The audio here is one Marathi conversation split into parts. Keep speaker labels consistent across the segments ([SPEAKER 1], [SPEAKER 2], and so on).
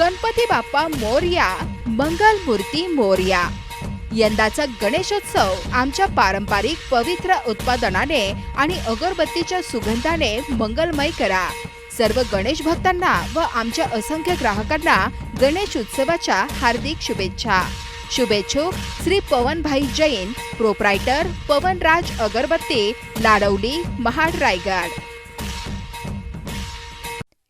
[SPEAKER 1] गणपती बाप्पा मोरया मंगल मूर्ती मोरया. यंदाचा गणेशोत्सव आमच्या पारंपरिक पवित्र उत्पादनाने आणि अगरबत्तीच्या सुगंधाने मंगलमय करा. सर्व गणेश भक्तांना व आमच्या असंख्य ग्राहकांना गणेश उत्सवाच्या हार्दिक शुभेच्छा. शुभेच्छुक श्री पवनभाई जैन प्रोप्रायटर पवनराज अगरबत्ती लाडवली महाड रायगड.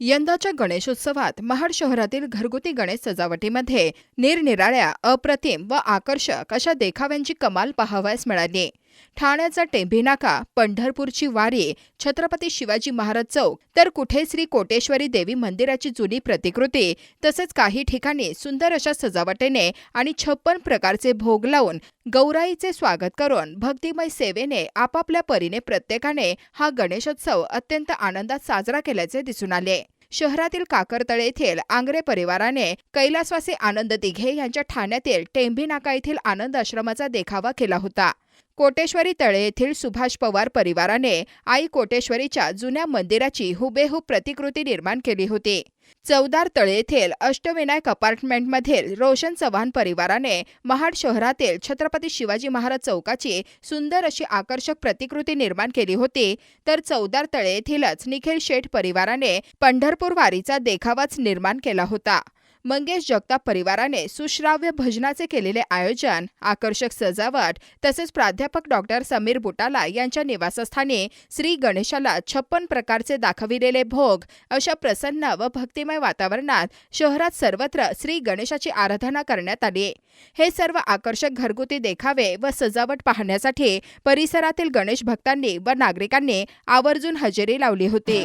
[SPEAKER 1] यंदाच्या गणेशोत्सवात महाड शहरातील घरगुती गणेश सजावटीमध्ये निरनिराळ्या अप्रतिम व आकर्षक अशा देखाव्यांची कमाल पाहावयास मिळाली. ठाण्याचा टेंभी नाका पंढरपूरची वारी छत्रपती शिवाजी महाराज चौक तर कुठे श्री कोटेश्वरी देवी मंदिराची जुनी प्रतिकृती तसेच काही ठिकाणी सुंदर अशा सजावटीने आणि छप्पन प्रकारचे भोग लावून गौराईचे स्वागत करून भक्तिमय सेवेने आपापल्या परीने प्रत्येकाने हा गणेशोत्सव अत्यंत आनंदात साजरा केल्याचे दिसून आले. शहरातील काकरतळे येथील आंग्रे परिवाराने कैलासवासी आनंद दिघे यांच्या ठाण्यातील टेंभी नाका येथील आनंद आश्रमाचा देखावा केला होता. कोटेश्वरी तळे येथील सुभाष पवार परिवाराने आई कोटेश्वरीच्या जुन्या मंदिराची हुबेहूब प्रतिकृती निर्माण केली होती. चौदार तळे येथील अष्टविनायक अपार्टमेंटमधील रोशन चव्हाण परिवाराने महाड शहरातील छत्रपती शिवाजी महाराज चौकाची सुंदर अशी आकर्षक प्रतिकृती निर्माण केली होती. तर चौदार तळे येथीलच निखिल शेठ परिवाराने पंढरपूर वारीचा देखावाच निर्माण केला होता. मंगेश जगताप परिवाराने सुश्राव्य भजनाचे केलेले आयोजन आकर्षक सजावट तसेच प्राध्यापक डॉक्टर समीर बुटाला यांच्या निवासस्थानी श्री गणेशाला छप्पन प्रकारचे दाखविलेले भोग अशा प्रसन्न व भक्तिमय वातावरणात शहरात सर्वत्र श्री गणेशाची आराधना करण्यात आली. हे सर्व आकर्षक घरगुती देखावे व सजावट पाहण्यासाठी परिसरातील गणेश भक्तांनी व नागरिकांनी आवर्जून हजेरी लावली होती.